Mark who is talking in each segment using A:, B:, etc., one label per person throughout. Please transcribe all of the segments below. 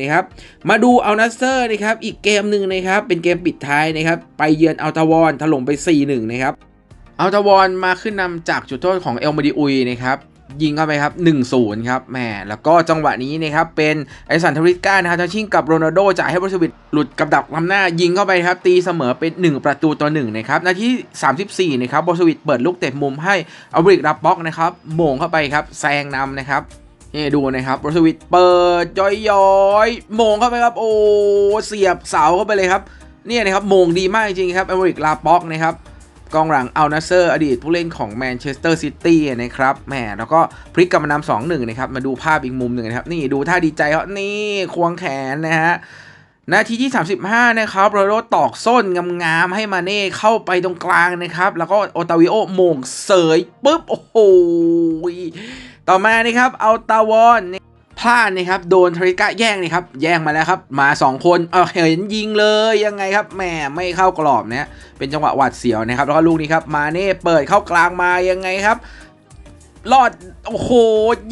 A: นะครับ มาดูเอัลนัสเซอร์นะครับ อีกเกมหนึ่งนะครับ เป็นเกมปิดท้ายนะครับ ไปเยือนอัลตาวอนถล่มไป 4-1 นะครับ อัลตาวอนมาขึ้นนำจากจุดโทษของเอลมาดิอุยนะครับยิงเข้าไปครับ 1-0 ครับแหมแล้วก็จังหวะนี้นะครับเป็นไอสันทริสก้านะครับจะชิ่งกับโรนัลโดจ่ายให้บรสวิตหลุดกับดักลำหน้ายิงเข้าไปครับตีเสมอเป็น 1 ประตูต่อ1นะครับนาที 34 นะครับบรสวิตเปิดลูกเตะมุมให้อัลบริกรับบ็อกนะครับโหม่งเข้าไปครับแซงนำนะครับ นี่ดูนะครับบรสวิตเปิดย้อยๆโหมงเข้าไปครับ โอ้เสียบเสาเข้าไปเลยครับเนี่ยนะครับมงดีมากจริงครับอเมริกลาป็อกนะครับกองหลังอัลนาเซอร์อดีตผู้เล่นของแมนเชสเตอร์ซิตี้นะครับแหมแล้วก็พลิกกลับมานำสองหนึ่งนะครับ มาดูภาพอีกมุมหนึ่งนะครับ นี่ดูท่าดีใจเขานี่ควงแขนนะฮะนาทีที่ 35 นะครับโรโรตอกส้นงามๆให้มาเน่เข้าไปตรงกลางนะครับ แล้วก็โอตาวิโอมงเสยปุ๊บ โอ้โห ต่อมานี่ครับเอาตาวอนพลาดนะครับโดนทริกะแย่งนี่ครับแย่งมาแล้วครับมา 2 คนเอาเห็นยิงเลยยังไงครับแหมไม่เข้ากรอบนะเป็นจังหวะหวาดเสียวนะครับแล้วก็ลูกนี้ครับมาเน่เปิดเข้ากลางมายังไงครับรอดโอ้โห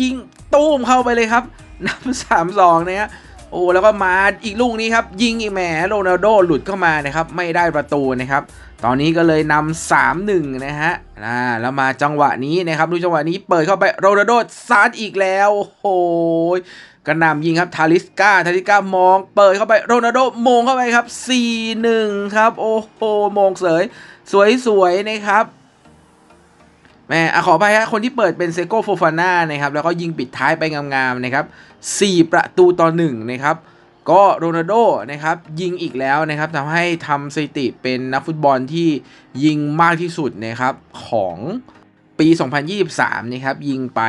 A: ยิงตู้มเข้าไปเลยครับนับสามสองนะฮะ โอ้แล้วก็มาอีกลูกนี้ครับยิงอีกแหมโรนัลโดหลุดเข้ามานะครับไม่ได้ประตูนะครับตอนนี้ก็เลยนำสามหนึ่งนะฮะอ่าแล้วมาจังหวะนี้นะครับดูจังหวะนี้เปิดเข้าไปโรนัลโดซัดอีกแล้วโอ้โหกระหน่ำยิงครับทาริสกาทาริสกามอง เปิดเข้าไปโรนัลโดมงเข้าไปครับ 4-1 ครับ โอ้โหมงเสย สวยๆนะครับ แม่อขอไปฮะคนที่เปิดเป็นเซโกโฟฟาน่านะครับ แล้วก็ยิงปิดท้ายไปงามๆนะครับ4ประตูต่อ1นะครับก็โรนัลโดนะครับยิงอีกแล้วนะครับทำให้ทำสถิติเป็นนักฟุตบอลที่ยิงมากที่สุดนะครับของปี 2023 นะครับยิงไป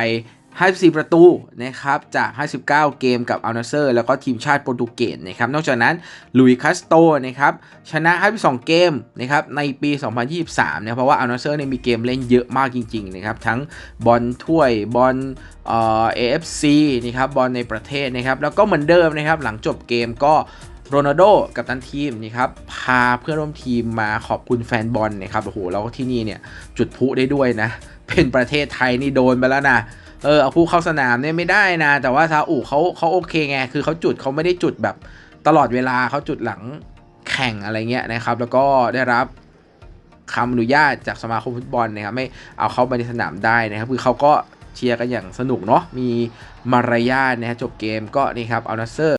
A: 54 ประตูนะครับจาก 59 เกมกับอัลนาเซอร์แล้วก็ทีมชาติโปรตุเกสนะครับนอกจากนั้นลุยคัสโตนะครับชนะ 52 เกมนะครับในปี 2023นะเพราะว่าอัลนาเซอร์เนี่ยมีเกมเล่นเยอะมากจริงๆนะครับทั้งบอลถ้วยบอลเอ่อ AFC นะครับบอลในประเทศนะครับแล้วก็เหมือนเดิมนะครับหลังจบเกมก็โรนัลโดกับตันทีมนี่ครับพาเพื่อนร่วมทีมมาขอบคุณแฟนบอลนะครับโอ้โหแล้วก็ที่นี่เนี่ยจุดพลุได้ด้วยนะ เป็นประเทศไทยนี่โดนไปแล้วนะ เออเอาผู้เข้าสนามเนี่ยไม่ได้นะ แต่ว่าซาอุเขาเขาโอเคไง คือเขาจุดเขาไม่ได้จุดแบบตลอดเวลาเขาจุดหลังแข่งอะไรเงี้ยนะครับ แล้วก็ได้รับคำอนุญาตจากสมาคมฟุตบอลนะครับไม่เอาเขาไปในสนามได้นะครับ คือเขาก็เชียร์กันอย่างสนุกเนาะมีมารยาทนะฮะจบเกมก็นี่ครับเอานัเซอร์